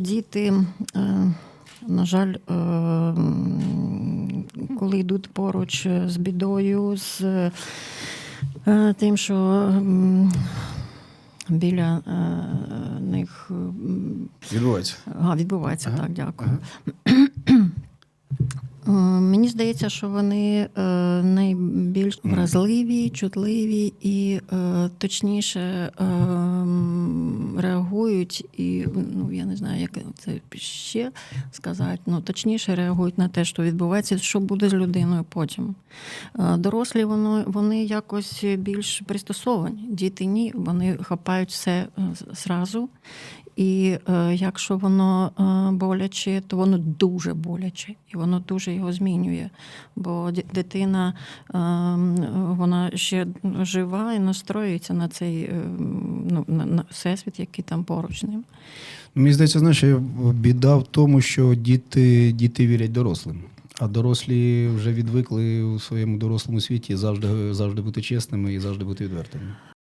Діти, е, на жаль, е, коли йдуть поруч з бідою, з е, тим, що біля них Відбувається. а, відбувається, Ага, так, дякую. Е, Мені здається, що вони найбільш вразливі, чутливі і точніше реагують, і ну я не знаю, як це ще сказати. Ну точніше реагують на те, що відбувається, що буде з людиною потім. Е, Дорослі воно вони якось більш пристосовані. Діти ні, вони хапають все е, зразу. І е, якщо воно е, боляче, то воно дуже боляче, і воно дуже його змінює. Бо дитина е, вона ще жива і настроюється на цей е, ну, на, на всесвіт, який там поруч з ним. Мені здається, знаєш, біда в тому, що діти, діти вірять дорослим. А дорослі вже відвикли у своєму дорослому світі завжди, завжди бути чесними і завжди бути відвертими.